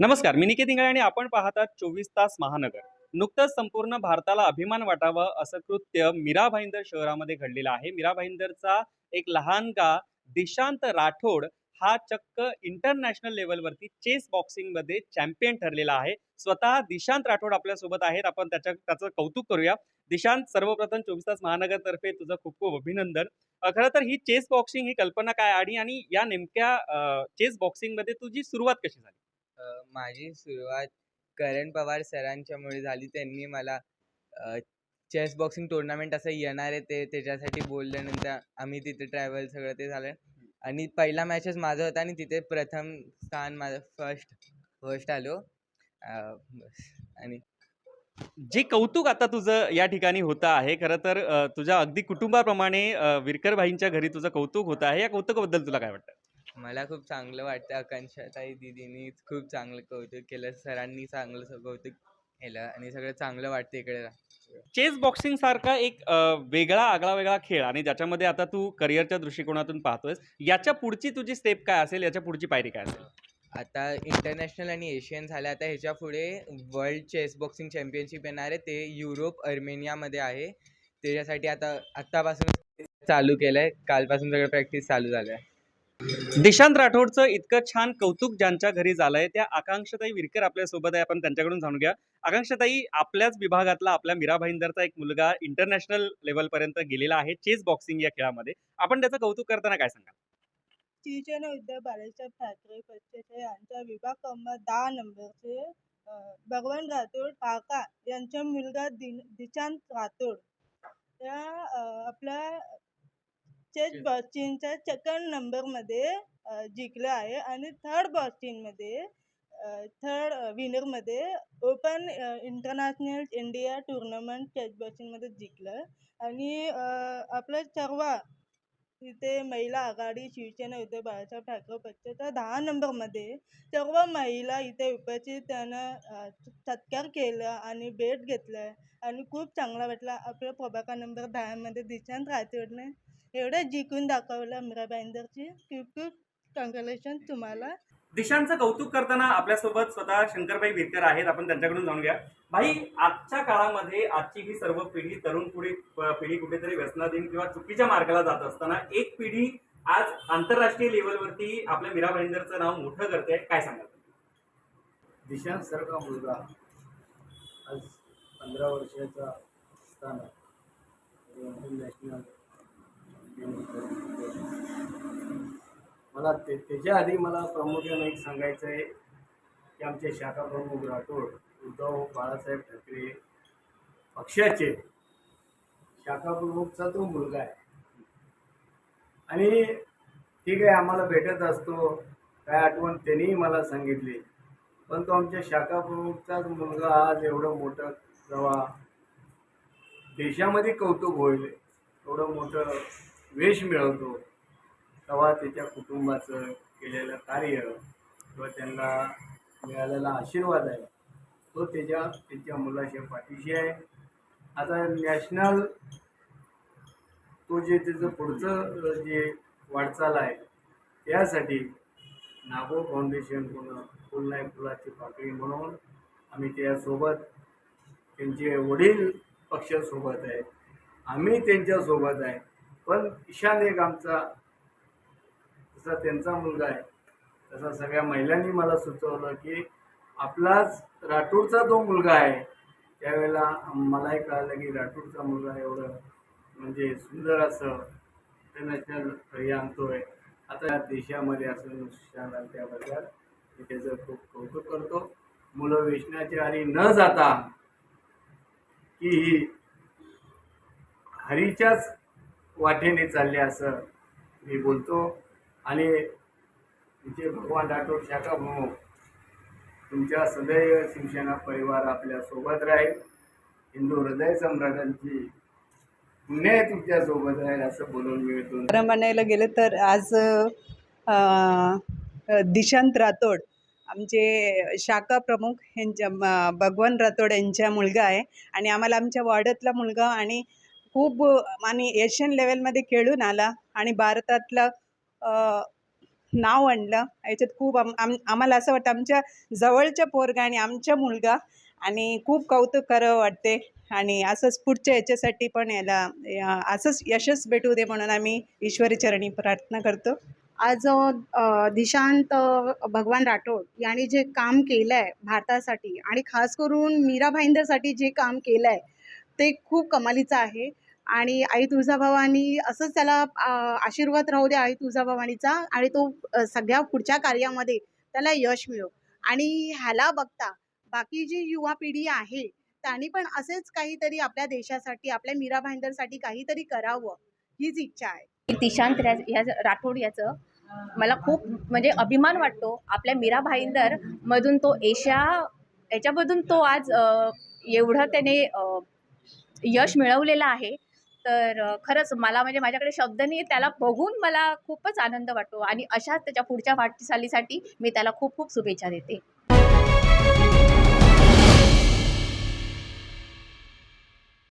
नमस्कार मी निकेत इंगळे आणि आपण पाहतात चोवीस तास महानगर. नुकतंच संपूर्ण भारताला अभिमान वाटावं असं कृत्य मीरा भाईंदर शहरामध्ये घडलेलं आहे. मीरा भाईंदरचा एक लहानगा दिशांत राठोड हा चक्क इंटरनॅशनल लेवलवरती चेस बॉक्सिंगमध्ये चॅम्पियन ठरलेला आहे. स्वतः दिशांत राठोड आपल्यासोबत आहेत. आपण त्याच्या त्याचं कौतुक करूया. दिशांत सर्वप्रथम चोवीस तास महानगरतर्फे तुझं खूप खूप अभिनंदन. खरं तर ही चेस बॉक्सिंग ही कल्पना काय आणि आणि या नेमक्या चेस बॉक्सिंगमध्ये तुझी सुरुवात कशी झाली? माझी सुरुवात करण पवार सरांच्यामुळे झाली. त्यांनी मला चेस बॉक्सिंग टुर्नामेंट असं येणार आहे ते त्याच्यासाठी बोलल्यानंतर आम्ही तिथे ट्रॅव्हल सगळं ते झालं. आणि पहिला मॅचेस माझा होता आणि तिथे प्रथम स्थान माझं फर्स्ट फर्स्ट आलो. बस. आणि जे कौतुक आता तुझं या ठिकाणी होतं आहे खरं तर तुझ्या अगदी कुटुंबाप्रमाणे विरकरभाईंच्या विरकर भाईंच्या घरी तुझं कौतुक होतं आहे. या कौतुकाबद्दल तुला काय वाटतं? मला खूप चांगलं वाटतं आकांक्षाताई दिदीनी खूप चांगलं कौतुक केलं सरांनी चांगलं कौतुक केलं आणि सगळं चांगलं वाटतं इकडे. चेस बॉक्सिंग सारखा एक अ, वेगळा आगळा वेगळा खेळ आणि ज्याच्यामध्ये आता तू करिअरच्या दृष्टिकोनातून पाहतोयस याच्या पुढची तुझी स्टेप काय असेल? याच्या पुढची पायरी काय असेल? आता इंटरनॅशनल आणि एशियन झालं आता ह्याच्या पुढे वर्ल्ड चेस बॉक्सिंग चॅम्पियनशिप येणार आहे ते युरोप अर्मेनियामध्ये आहे. त्याच्यासाठी आता आत्तापासून चालू केलं आहे कालपासून सगळं प्रॅक्टिस चालू झालं आहे दिशांत राठोडचं इतकं छान कौतुक ज्यांच्या घरी झालंय त्या आकांक्षताई विरकर आपल्यासोबत आहे. आपण त्यांच्याकडून जाणून घ्या. आकांक्षताई आपल्याच विभागातला आपल्या मीरा भाईंदरचा एक मुलगा इंटरनॅशनल लेवल पर्यंत गेलेला आहे. चेस बॉक्सिंग या खेळामध्ये. आपण त्याचं कौतुक करताना काय सांगाल? शिवसेना उद्धव बाळासाहेब ठाकरे पक्षाचे यांचा विभाग क्रमांक दहा नंबरचे भगवान राठोड काका यांचा मुलगा दिशांत राठोड. त्या आपल्या चेस बॉक्सिंगच्या सेकंड नंबरमध्ये जिंकलं आहे. आणि थर्ड बॉक्सिंगमध्ये third विनरमध्ये open international India tournament chess बॉक्सिंगमध्ये जिंकलं. आणि आपलं सर्व तिथे महिला आघाडी शिवसेना उद्धव बाळासाहेब ठाकरे पक्षाच्या दहा नंबरमध्ये सर्व महिला इथे उपस्थित त्यानं सत्कार केला आणि भेट घेतलं. आणि खूप चांगला वाटला आपल्या प्रभाग नंबर दहामध्ये दिशांत राठोडने एवढं जिंकून दाखवलं मीरा भाईंदरची खूप खूप कॉंग्रॅच्युलेशन तुम्हाला. दिशांचं कौतुक करताना आपल्यासोबत स्वतः शंकरबाई विरकर आहेत. आपण त्यांच्याकडून जाणून घ्या. भाई आजच्या काळामध्ये आजची ही सर्व पिढी तरुण पिढी पिढी कुठेतरी व्यसनाधीन किंवा चुकीच्या मार्गाला जात असताना एक पिढी आज आंतरराष्ट्रीय लेवलवरती आपल्या मीरा भाईंदरचं नाव मोठं करते. काय सांगाल? दिशांत सारखा मुलगा? आज पंधरा वर्षाचा असताना. इंटरनॅशनल मला ते त्याच्या आधी मला प्रामुख्याने एक सांगायचं आहे की आमचे शाखा प्रमुख राठोड उद्धव बाळासाहेब ठाकरे पक्षाचे शाखा प्रमुखचा तो मुलगा आहे. आणि ठीक आहे आम्हाला भेटत असतो काय आठवण त्यांनीही मला सांगितली. पण तो आमच्या शाखा प्रमुखचाच मुलगा आज एवढं मोठं जेव्हा देशामध्ये कौतुक होईल एवढं मोठं वेश मिळवतो तेव्हा त्याच्या कुटुंबाचं केलेलं कार्य किंवा त्यांना मिळालेला आशीर्वाद आहे तो त्याच्या त्याच्या मुलाच्या पाठीशी आहे. आता नॅशनल तो जे त्याचं पुढचं जे वाटचाल आहे त्यासाठी नागो फाउंडेशन पूर्ण फुल नाही फुलाची पाकळी म्हणून आम्ही त्यासोबत त्यांचे वडील पक्षासोबत आहे. आम्ही त्यांच्यासोबत आहे. पण ईशान एक आमचा जसा त्यांचा मुलगा आहे. तसा सगळ्या महिलांनी मला सुचवलं की आपलाच राठोडचा जो मुलगा आहे. त्यावेळेला मलाही कळालं की राठोडचा मुलगा एवढं म्हणजे सुंदर असं इंटरनॅशनल हे आणतोय. आता या देशामध्ये असं नुकसान त्याबद्दल मी त्याचं खूप कौतुक करतो. मुलं वेचण्याच्या आधी न जाता की ही हरीच्याच वाटेने चालले असं मी बोलतो. आणि तुमचे भगवान राठोड शाखा प्रमुख तुमच्या सदैव शिवसेना परिवार आपल्यासोबत राहील. हिंदू हृदय सम्राटांची पुणे तुमच्यासोबत राहील असं बोलून मिळतो खरं म्हणायला गेलं तर आज दिशांत राठोड आमचे शाखा प्रमुख यांच्या भगवान राठोड यांचा मुलगा आहे. आणि आम्हाला आमच्या वॉर्डातला मुलगा आणि खूप आणि एशियन लेवलमध्ये खेळून आला आणि भारतातलं नाव आणलं. याच्यात खूप आम आम आम्हाला असं वाटतं आमच्या जवळच्या पोरगा आणि आमच्या मुलगा आणि खूप कौतुक करावं वाटते. आणि असंच पुढच्या याच्यासाठी पण याला असंच यशच भेटू दे म्हणून आम्ही ईश्वरी चरणी प्रार्थना करतो. आज दिशांत भगवान राठोड यांनी जे काम केलं आहे भारतासाठी आणि खास करून मीरा भाईंदरसाठी जे काम केलं आहे ते खूप कमालीचं आहे. आणि आई तुळजाभवानी असंच त्याला आशीर्वाद राहू दे आई तुळजाभवानीचा आणि तो सगळ्या पुढच्या कार्यामध्ये त्याला यश मिळो. आणि ह्याला बघता बाकी जी युवा पिढी आहे त्यांनी पण असेच काहीतरी आपल्या देशासाठी आपल्या मीरा भाईंदरसाठी काहीतरी करावं हीच इच्छा आहे. दिशांत या राठोड याचं मला खूप म्हणजे अभिमान वाटतो. आपल्या मीरा भाईंदर मधून तो एशिया याच्यामधून तो आज एवढं त्याने यश मिळवलेलं आहे. तर खरंच मला म्हणजे माझ्याकडे शब्द नाही त्याला बघून मला खूपच आनंद वाटतो आणि अशाच त्याच्या पुढच्या वाटचालीसाठी मी त्याला खूप खूप शुभेच्छा देते.